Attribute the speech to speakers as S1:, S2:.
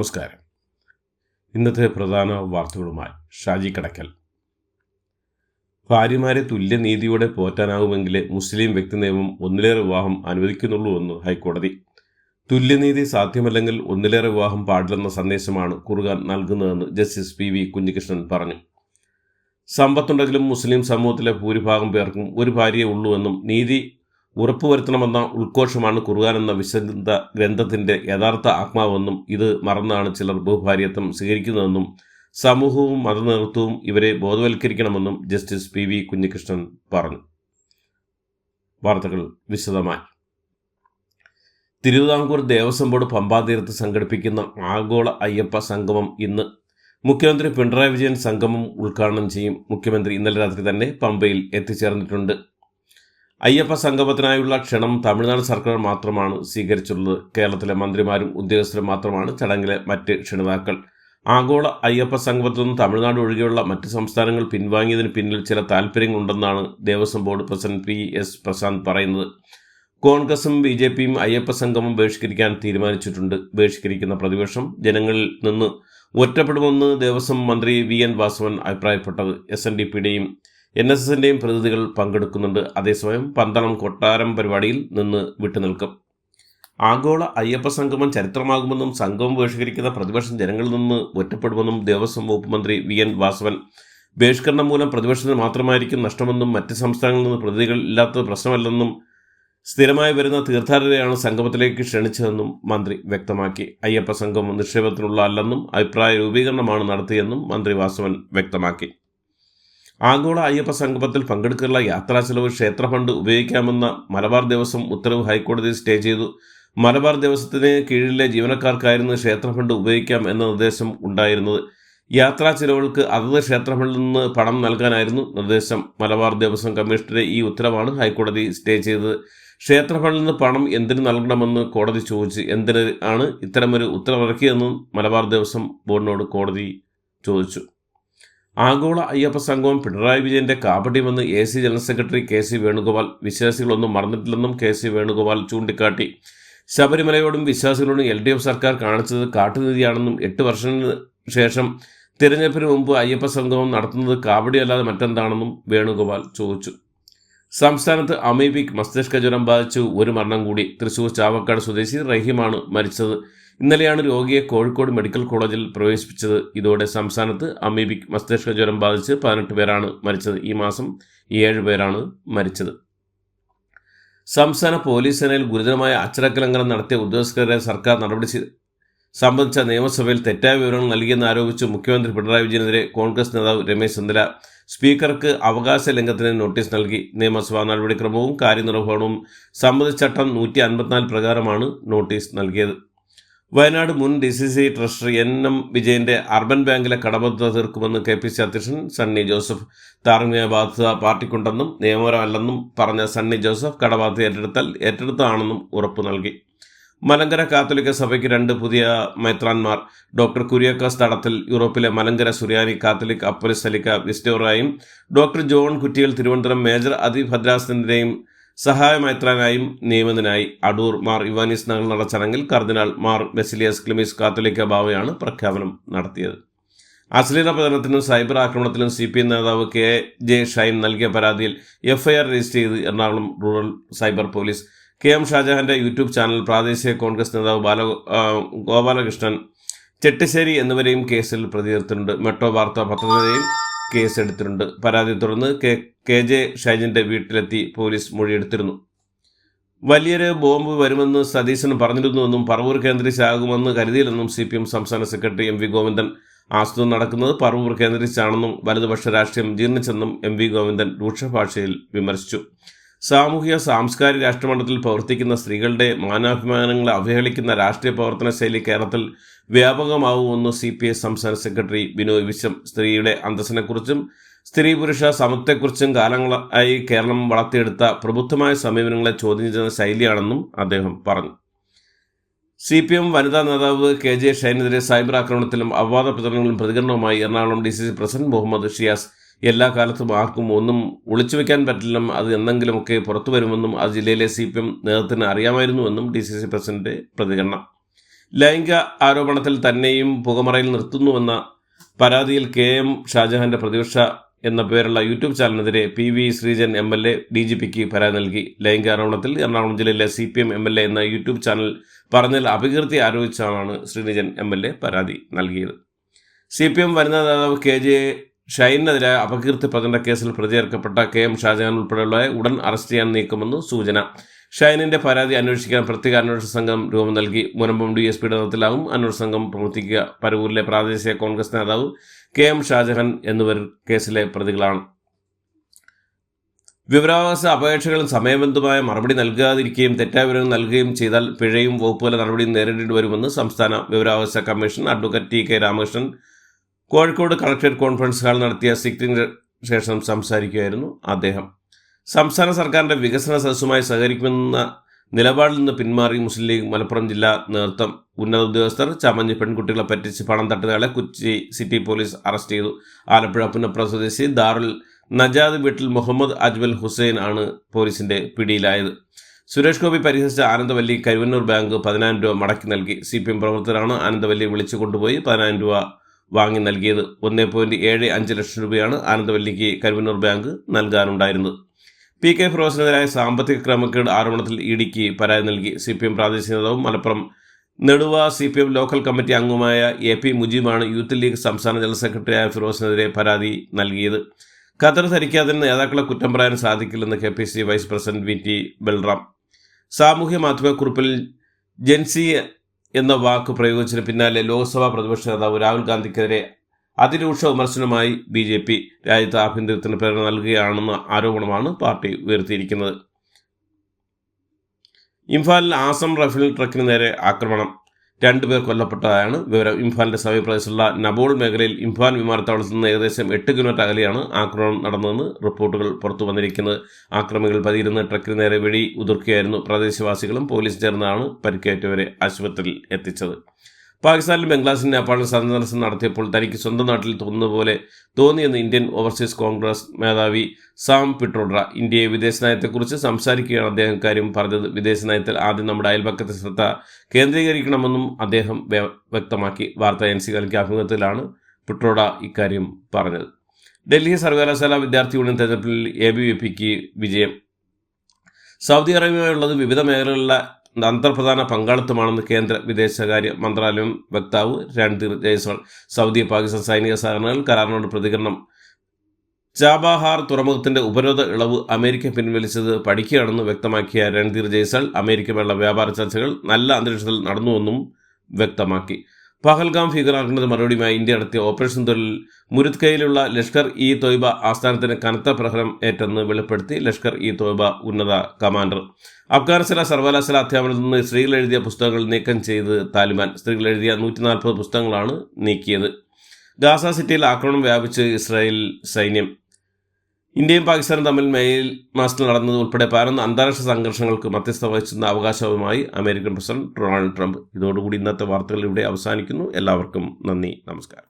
S1: നമസ്കാരം. ഇന്നത്തെ പ്രധാന വാർത്തകളുമായി ഷാജി കടക്കൽ. ഭാര്യമാരെ തുല്യനീതിയോടെ പോറ്റാനാകുമെങ്കിലേ മുസ്ലിം വ്യക്തി നിയമം ഒന്നിലേറെ വിവാഹം അനുവദിക്കുന്നുള്ളൂ എന്ന് ഹൈക്കോടതി. തുല്യനീതി സാധ്യമല്ലെങ്കിൽ ഒന്നിലേറെ വിവാഹം പാടില്ലെന്ന സന്ദേശമാണ് കുറുകാൻ നൽകുന്നതെന്ന് ജസ്റ്റിസ് പി വി കുഞ്ഞികൃഷ്ണൻ പറഞ്ഞു. സമ്പത്തുണ്ടെങ്കിലും മുസ്ലിം സമൂഹത്തിലെ ഭൂരിഭാഗം പേർക്കും ഒരു ഭാര്യയെ ഉള്ളൂ എന്നും നീതി ഉറപ്പുവരുത്തണമെന്ന ഉൾഘോഷമാണ് ഖുർആൻ എന്ന വിശുദ്ധ ഗ്രന്ഥത്തിന്റെ യഥാർത്ഥ ആത്മാവെന്നും ഇത് മറന്നാണ് ചിലർ ബഹുഭാര്യത്വം സ്വീകരിക്കുന്നതെന്നും സമൂഹവും മതനേതൃത്വവും ഇവരെ ബോധവൽക്കരിക്കണമെന്നും ജസ്റ്റിസ് പി വി കുഞ്ഞികൃഷ്ണൻ പറഞ്ഞു. വാർത്തകൾ വിശദമായി. തിരുവിതാംകൂർ ദേവസ്വം ബോർഡ് പമ്പാതീരത്ത് സംഘടിപ്പിക്കുന്ന ആഗോള അയ്യപ്പ സംഗമം ഇന്ന് മുഖ്യമന്ത്രി പിണറായി വിജയൻ സംഗമം ഉദ്ഘാടനം ചെയ്യും. മുഖ്യമന്ത്രി ഇന്നലെ രാത്രി തന്നെ പമ്പയിൽ എത്തിച്ചേർന്നിട്ടുണ്ട്. അയ്യപ്പ സംഗമത്തിനായുള്ള ക്ഷണം തമിഴ്നാട് സർക്കാർ മാത്രമാണ് സ്വീകരിച്ചുള്ളത് കേരളത്തിലെ മന്ത്രിമാരും ഉദ്യോഗസ്ഥരും മാത്രമാണ് ചടങ്ങിലെ മറ്റ് ക്ഷണിതാക്കൾ. ആഗോള അയ്യപ്പ സംഗമത്തിൽ നിന്ന് തമിഴ്നാട് ഒഴികെയുള്ള മറ്റ് സംസ്ഥാനങ്ങൾ പിൻവാങ്ങിയതിന് പിന്നിൽ ചില താൽപ്പര്യങ്ങളുണ്ടെന്നാണ് Devaswom board president P S Prasanth പറയുന്നത്. കോൺഗ്രസും ബി ജെ പിയും അയ്യപ്പ സംഗമം ബഹിഷ്കരിക്കാൻ തീരുമാനിച്ചിട്ടുണ്ട്. ബഹിഷ്കരിക്കുന്ന പ്രതിപക്ഷം ജനങ്ങളിൽ നിന്ന് ഒറ്റപ്പെടുമെന്ന് ദേവസ്വം മന്ത്രി വി എൻ വാസവൻ അഭിപ്രായപ്പെട്ടത്. എസ് എൻ ഡി പിയുടെയും എൻ എസ് എസിന്റെയും പ്രതിനിധികൾ പങ്കെടുക്കുന്നുണ്ട്. അതേസമയം പന്തളം കൊട്ടാരം പരിപാടിയിൽ നിന്ന് വിട്ടുനിൽക്കും. ആഗോള അയ്യപ്പ സംഗമം ചരിത്രമാകുമെന്നും സംഗമം ബഹിഷ്കരിക്കുന്ന പ്രതിപക്ഷം ജനങ്ങളിൽ നിന്ന് ഒറ്റപ്പെടുമെന്നും ദേവസ്വം വകുപ്പ് മന്ത്രി വി എൻ വാസവൻ. ബഹിഷ്കരണം മൂലം പ്രതിപക്ഷത്തിന് മാത്രമായിരിക്കും നഷ്ടമെന്നും മറ്റ് സംസ്ഥാനങ്ങളിൽ നിന്ന് പ്രതിനിധികൾ ഇല്ലാത്തത് പ്രശ്നമല്ലെന്നും സ്ഥിരമായി വരുന്ന തീർത്ഥാടകരെയാണ് സംഗമത്തിലേക്ക് ക്ഷണിച്ചതെന്നും മന്ത്രി വ്യക്തമാക്കി. അയ്യപ്പ സംഗമം നിക്ഷേപത്തിനുള്ള അല്ലെന്നും അഭിപ്രായ രൂപീകരണമാണ് നടത്തിയെന്നും മന്ത്രി വാസവൻ വ്യക്തമാക്കി. ആഗോള അയ്യപ്പ സംഗമത്തിൽ പങ്കെടുക്കാനുള്ള യാത്രാ ചെലവ് ക്ഷേത്ര ഫണ്ട് ഉപയോഗിക്കാമെന്ന മലബാർ ദേവസ്വം ഉത്തരവ് ഹൈക്കോടതി സ്റ്റേ ചെയ്തു. മലബാർ ദേവസ്വത്തിന് കീഴിലെ ജീവനക്കാർക്കായിരുന്നു ക്ഷേത്ര ഫണ്ട് ഉപയോഗിക്കാം എന്ന നിർദ്ദേശം ഉണ്ടായിരുന്നത്. യാത്രാ ചെലവുകൾക്ക് അതത് ക്ഷേത്ര ഫണ്ടിൽ നിന്ന് പണം നൽകാനായിരുന്നു നിർദ്ദേശം. മലബാർ ദേവസ്വം കമ്മീഷണറുടെ ഈ ഉത്തരവാണ് ഹൈക്കോടതി സ്റ്റേ ചെയ്തത്. ക്ഷേത്ര ഫണ്ടിൽ നിന്ന് പണം എന്തിന് നൽകണമെന്ന് കോടതി ചോദിച്ചു. എന്തിനാണ് ഇത്തരമൊരു ഉത്തരവിറക്കിയതെന്നും മലബാർ ദേവസ്വം ബോർഡിനോട് കോടതി ചോദിച്ചു. ആഗോള അയ്യപ്പ സംഘവും പിണറായി വിജയന്റെ കാപട്യമെന്ന് A C general secretary K C Venugopal വിശ്വാസികളൊന്നും മറന്നിട്ടില്ലെന്നും കെ സി വേണുഗോപാൽ ചൂണ്ടിക്കാട്ടി. ശബരിമലയോടും വിശ്വാസികളോടും എൽ ഡി എഫ് സർക്കാർ കാണിച്ചത് കാട്ടുനീതിയാണെന്നും എട്ട് വർഷത്തിന് ശേഷം തിരഞ്ഞെടുപ്പിന് മുമ്പ് അയ്യപ്പ സംഗമം നടത്തുന്നത് കാവടിയല്ലാതെ മറ്റെന്താണെന്നും വേണുഗോപാൽ ചോദിച്ചു. സംസ്ഥാനത്ത് അമീബിക് മസ്തിഷ്ക ജ്വരം ബാധിച്ചു. ഒരു മരണം കൂടി. തൃശൂർ ചാവക്കാട് സ്വദേശി റഹീമാണ് മരിച്ചത്. ഇന്നലെയാണ് രോഗിയെ കോഴിക്കോട് മെഡിക്കൽ കോളേജിൽ പ്രവേശിപ്പിച്ചത്. ഇതോടെ സംസ്ഥാനത്ത് അമീബിക് മസ്തിഷ്ക ജ്വരം ബാധിച്ച് പതിനെട്ട് പേരാണ് മരിച്ചത്. ഈ മാസം ഏഴ് പേരാണ് മരിച്ചത്. സംസ്ഥാന പോലീസ് സേനയിൽ ഗുരുതരമായ അച്ചടക്കലംഘനം നടത്തിയ ഉദ്യോഗസ്ഥരെ സർക്കാർ നടപടി സംബന്ധിച്ച നിയമസഭയിൽ തെറ്റായ വിവരങ്ങൾ നൽകിയെന്ന് ആരോപിച്ച് മുഖ്യമന്ത്രി പിണറായി വിജയനെതിരെ കോൺഗ്രസ് നേതാവ് രമേശ് ചെന്നില സ്പീക്കർക്ക് അവകാശ ലംഘനത്തിന് നോട്ടീസ് നൽകി. നിയമസഭാ നടപടിക്രമവും കാര്യനിർവഹണവും സംബന്ധിച്ച ചട്ടം നൂറ്റി അൻപത്തിനാല് പ്രകാരമാണ് നോട്ടീസ് നൽകിയത്. വയനാട് മുൻ D C C treasury N M വിജയന്റെ അർബൻ ബാങ്കിലെ കടബദ്ധത തീർക്കുമെന്ന് കെ പി സി അധ്യക്ഷൻ സണ്ണി ജോസഫ് ധാർമ്മിക ബാധ്യത പാർട്ടിക്കുണ്ടെന്നും നിയമപരമല്ലെന്നും പറഞ്ഞ സണ്ണി ജോസഫ് കടബാധ്യത ഏറ്റെടുത്താൽ ഏറ്റെടുത്താണെന്നും ഉറപ്പു നൽകി. മലങ്കര കാത്തോലിക്ക സഭയ്ക്ക് രണ്ട് പുതിയ മൈത്രാന്മാർ. ഡോക്ടർ കുര്യാക്കാസ് തടത്തിൽ യൂറോപ്പിലെ മലങ്കര സുറിയാനി കാത്തലിക് അപ്പലിസലിക്ക വിസ്റ്റോറായും doctor John Kuttiyil Thiruvananthapuram major അതിഭദ്രാസന്റെയും സഹായ മൈത്രാനായും നിയമിതനായി അടൂർ മാർ ഇവാനിസ് നഗർ നടന്ന ചടങ്ങിൽ കർദിനാൾ മാർ ബെസിലിയസ് ക്ലിമിസ് കാത്തലിക്ക ബാവയാണ് പ്രഖ്യാപനം നടത്തിയത്. അശ്ലീല പ്രചരണത്തിനും സൈബർ ആക്രമണത്തിലും സി പി നേതാവ് കെ ജെ ഷൈൻ നൽകിയ പരാതിയിൽ എഫ്ഐആർ രജിസ്റ്റർ ചെയ്ത് Ernakulam rural cyber police K M ഷാജഹാന്റെ YouTube channel പ്രാദേശിക കോൺഗ്രസ് നേതാവ് ബാല ഗോപാലകൃഷ്ണൻ ചെട്ടിശ്ശേരി എന്നിവരെയും കേസിൽ പ്രതിചേർത്തിട്ടുണ്ട് മെട്രോ വാർത്താ പത്രത്തിനെതിരെയും കേസ് എടുത്തിട്ടുണ്ട് പരാതി തുടർന്ന് കെ കെ ജെ ഷൈജിന്റെ വീട്ടിലെത്തി പോലീസ് മൊഴിയെടുത്തിരുന്നു. വലിയൊരു ബോംബ് വരുമെന്ന് സതീശൻ പറഞ്ഞിരുന്നുവെന്നും പറവൂർ കേന്ദ്രീകരിച്ചാകുമെന്ന് കരുതിയില്ലെന്നും സി പി എം സംസ്ഥാന സെക്രട്ടറി എം വി ഗോവിന്ദൻ ആസ്തു നടക്കുന്നത് പറവൂർ കേന്ദ്രീകരിച്ചാണെന്നും വലതുപക്ഷ രാഷ്ട്രീയം ജീർണിച്ചെന്നും എം വി ഗോവിന്ദൻ രൂക്ഷഭാഷയിൽ വിമർശിച്ചു. സാമൂഹിക സാംസ്കാരിക രാഷ്ട്രമണ്ഡലത്തിൽ പ്രവർത്തിക്കുന്ന സ്ത്രീകളുടെ മാനാഭിമാനങ്ങളെ അവഹേളിക്കുന്ന രാഷ്ട്രീയ പ്രവർത്തന ശൈലി കേരളത്തിൽ വ്യാപകമാവുമെന്ന് സി പി ഐ സംസ്ഥാന സെക്രട്ടറി ബിനോയ് വിശ്വം. സ്ത്രീയുടെ അന്തസ്സിനെക്കുറിച്ചും സ്ത്രീ പുരുഷ സമത്വത്തെക്കുറിച്ചും കാലങ്ങളായി കേരളം വളർത്തിയെടുത്ത പ്രബുദ്ധമായ സമീപനങ്ങളെ ചോദ്യം ചെയ്യുന്ന ശൈലിയാണെന്നും അദ്ദേഹം പറഞ്ഞു. സി പി എം വനിതാ നേതാവ് കെ ജെ ഷൈനെതിരെ സൈബർ ആക്രമണത്തിലും അപവാദ പ്രചരണങ്ങളിലും പ്രതികരണവുമായി Ernakulam D C C president Muhammed Shiyas എല്ലാ കാലത്തും ആർക്കും ഒന്നും ഒളിച്ചു വെക്കാൻ പറ്റില്ലെന്നും അത് എന്തെങ്കിലുമൊക്കെ പുറത്തു വരുമെന്നും അത് ജില്ലയിലെ സി പി എം നേതൃത്വത്തിന് അറിയാമായിരുന്നുവെന്നും ഡി സി സി പ്രസിഡന്റ് പ്രതികരണം. ലൈംഗിക ആരോപണത്തിൽ തന്നെയും പുകമറയിൽ നിർത്തുന്നുവെന്ന പരാതിയിൽ കെ എം ഷാജഹാന്റെ പ്രതിപക്ഷ എന്ന പേരുള്ള YouTube ചാനലിനെതിരെ P V Sreejan M L A D G പിക്ക് പരാതി നൽകി. ലൈംഗിക ആരോപണത്തിൽ എറണാകുളം ജില്ലയിലെ C P M M L A എന്ന യൂട്യൂബ് ചാനൽ പറഞ്ഞതിൽ അപകീർത്തി ആരോപിച്ചാണ് ശ്രീനിജൻ എം എൽ എ പരാതി നൽകിയത്. സി പി എം വനിതാ നേതാവ് കെ ജെ ഷൈനെതിരായ അപകീർത്തി പ്രചരണ കേസിൽ പ്രതി ചേർക്കപ്പെട്ട കെ എം ഷാജഹാൻ ഉൾപ്പെടെയുള്ളവരെ ഉടൻ അറസ്റ്റ് ചെയ്യാൻ നീക്കുമെന്ന് സൂചന. ഷൈനിന്റെ പരാതി അന്വേഷിക്കാൻ പ്രത്യേക അന്വേഷണ സംഘം രൂപം നൽകി. മുനമ്പം ഡി എസ് പിയുടെ നേതൃത്വത്തിലാവും അന്വേഷണ സംഘം പ്രവർത്തിക്കുക. പരവൂരിലെ പ്രാദേശിക കോൺഗ്രസ് നേതാവ് കെ എം ഷാജഹാൻ എന്നിവർ കേസിലെ പ്രതികളാണ്. വിവരാവകാശ അപേക്ഷകൾ സമയബന്ധമായ മറുപടി നൽകാതിരിക്കുകയും തെറ്റായ വിവരങ്ങൾ നൽകുകയും ചെയ്താൽ പിഴയും വകുപ്പുതല നടപടിയും നേരിടേണ്ടി വരുമെന്ന് സംസ്ഥാന വിവരാവകാശ commission advocate T K Ramakrishnan Kozhikode collectorate conference hall നടത്തിയ സിറ്റിംഗ് ശേഷം സംസാരിക്കുകയായിരുന്നു അദ്ദേഹം. സംസ്ഥാന സർക്കാരിന്റെ വികസന സദസ്സുമായി സഹകരിക്കുമെന്ന നിലപാടിൽ നിന്ന് പിന്മാറി മുസ്ലിം ലീഗ് മലപ്പുറം ജില്ലാ നേതൃത്വം ഉന്നത ഉദ്യോഗസ്ഥർ ചമഞ്ഞ് പെൺകുട്ടികളെ പറ്റിച്ച് പണം തട്ടുന്നയാളെ കൊച്ചി സിറ്റി പോലീസ് അറസ്റ്റ് ചെയ്തു. ആലപ്പുഴ പുന്നപ്ര സ്വദേശി ദാറുൽ നജാദ് വീട്ടിൽ മുഹമ്മദ് അജ്മൽ ഹുസൈൻ ആണ് പോലീസിന്റെ പിടിയിലായത്. സുരേഷ് ഗോപി പരിഹസിച്ച ആനന്ദവല്ലി കരുവന്നൂർ ബാങ്ക് പതിനായിരം രൂപ മടക്കി നൽകി. സി പി എം പ്രവർത്തകരാണ് ആനന്ദവല്ലി വിളിച്ചു കൊണ്ടുപോയി പതിനായിരം രൂപ വാങ്ങി നൽകിയത്. ഒന്നേ പോയിന്റ് ഏഴ് അഞ്ച് ലക്ഷം രൂപയാണ് ആനന്ദവല്ലിക്ക് കരുവന്നൂർ ബാങ്ക് നൽകാനുണ്ടായിരുന്നത്. പി കെ ഫിറോസിനെതിരായ സാമ്പത്തിക ക്രമക്കേട് ആരോപണത്തിൽ ഇ ഡിക്ക് പരാതി നൽകി സി പി എം പ്രാദേശിക നേതാവും Malappuram Neduva C P M local committee അംഗമായ എ പി മുജീബാണ് യൂത്ത് ലീഗ് സംസ്ഥാന ജനറൽ സെക്രട്ടറിയായ ഫിറോസിനെതിരെ പരാതി നൽകിയത്. ഖത്തർ ധരിക്കാതെ നേതാക്കളെ കുറ്റം പറയാൻ സാധിക്കില്ലെന്ന് K P C vice president V T Balram. സാമൂഹ്യ മാധ്യമ മാധ്യമക്കുറിപ്പിൽ ജെൻസി എന്ന വാക്ക് പ്രയോഗിച്ചതിന് പിന്നാലെ ലോക്സഭാ പ്രതിപക്ഷ നേതാവ് രാഹുൽ ഗാന്ധിക്കെതിരെ അതിരൂക്ഷ വിമർശനമായി ബി ജെ പി രാജ്യത്ത് ആഭ്യന്തരത്തിന് പ്രേരണ നൽകുകയാണെന്ന ആരോപണമാണ് പാർട്ടി ഉയർത്തിയിരിക്കുന്നത്. ഇംഫാലിൽ ആസം റഫേൽ ട്രക്കിന് നേരെ ആക്രമണം. രണ്ടുപേർ കൊല്ലപ്പെട്ടതായാണ് വിവരം ഇംഫാലിന്റെ സമീപപ്രദേശമുള്ള നബോൾ മേഖലയിൽ ഇംഫാൽ വിമാനത്താവളത്തിൽ നിന്ന് ഏകദേശം എട്ട് കിലോമീറ്റർ അകലെയാണ് ആക്രമണം നടന്നതെന്ന് റിപ്പോർട്ടുകൾ പുറത്തു വന്നിരിക്കുന്നത്. ആക്രമികൾ പതിയിരുന്ന് ട്രക്കിന് നേരെ വെടി ഉതിർക്കുകയായിരുന്നു പ്രദേശവാസികളും പോലീസ് ചേർന്നാണ് പരിക്കേറ്റവരെ ആശുപത്രിയിൽ എത്തിച്ചത്. പാകിസ്ഥാനിലും ബംഗ്ലാദേശിലും നേപ്പാളിലും സന്ദർശനം നടത്തിയപ്പോൾ തനിക്ക് സ്വന്തം നാട്ടിൽ തോന്നുന്ന പോലെ തോന്നിയെന്ന് ഇന്ത്യൻ ഓവർസീസ് കോൺഗ്രസ് മേധാവി സാം പിട്രോഡ്ര ഇന്ത്യയെ വിദേശ നയത്തെക്കുറിച്ച് സംസാരിക്കുകയാണ് അദ്ദേഹം. കാര്യം പറഞ്ഞത് വിദേശ നയത്തിൽ ആദ്യം നമ്മുടെ അയൽപക്കത്തെ ശ്രദ്ധ കേന്ദ്രീകരിക്കണമെന്നും അദ്ദേഹം വ്യക്തമാക്കി. വാർത്താ ഏജൻസികൾക്ക് അഭിമുഖത്തിലാണ് പിട്രോഡ ഇക്കാര്യം പറഞ്ഞത്. ഡൽഹി സർവകലാശാല വിദ്യാർത്ഥി യൂണിയൻ തെരഞ്ഞെടുപ്പിൽ എ ബി വി പിക്ക് വിജയം. സൗദി അറേബ്യയുള്ളത് വിവിധ മേഖലകളിലെ അന്തർപ്രധാന പങ്കാളിത്തമാണെന്ന് കേന്ദ്ര വിദേശകാര്യ മന്ത്രാലയം വക്താവ് രൺധീർ ജയ്സ്വാൾ സൗദി പാകിസ്ഥാൻ സൈനിക സഹകരണങ്ങൾ കരാറിനോട് പ്രതികരണം. ചാബാഹാർ തുറമുഖത്തിന്റെ ഉപരോധ ഇളവ് അമേരിക്ക പിൻവലിച്ചത് പഠിക്കുകയാണെന്ന് വ്യക്തമാക്കിയ രൺധീർ ജയ്സ്വാൾ അമേരിക്കയുമായുള്ള വ്യാപാര ചർച്ചകൾ നല്ല അന്തരീക്ഷത്തിൽ നടന്നുവെന്നും വ്യക്തമാക്കി. പഹൽഗാം ഭീകരാക്രമണത്തിന് മറുപടിയുമായി ഇന്ത്യ നടത്തിയ ഓപ്പറേഷൻ തൊഴിൽ മുരുത്കയിലുള്ള ലഷ്കർ ഇ തോയ്ബ ആസ്ഥാനത്തിന് കനത്ത പ്രഹരം ഏറ്റെന്ന് വെളിപ്പെടുത്തി ലഷ്കർ ഇ തോയ്ബ ഉന്നത കമാൻഡർ. അഫ്ഗാനിസ്ഥാൻ സർവകലാശാല അധ്യാപനത്തിൽ നിന്ന് സ്ത്രീകൾ എഴുതിയ പുസ്തകങ്ങൾ നീക്കം ചെയ്ത് താലിബാൻ. സ്ത്രീകൾ എഴുതിയ നൂറ്റി നാൽപ്പത് പുസ്തകങ്ങളാണ് നീക്കിയത്. ഗാസ സിറ്റിയിൽ ആക്രമണം വ്യാപിച്ച് ഇസ്രായേൽ സൈന്യം ഇന്ത്യയും പാകിസ്ഥാനും തമ്മിൽ മെയിൽ മാസത്തിൽ നടന്നത് ഉൾപ്പെടെ പരന്ന അന്താരാഷ്ട്ര സംഘർഷങ്ങൾക്ക് മധ്യസ്ഥ വഹിച്ചെന്ന അവകാശവുമായി അമേരിക്കൻ പ്രസിഡന്റ് ഡൊണാൾഡ് ട്രംപ്. ഇതോടുകൂടി ഇന്നത്തെ വാർത്തകൾ ഇവിടെ അവസാനിക്കുന്നു. എല്ലാവർക്കും നന്ദി. നമസ്കാരം.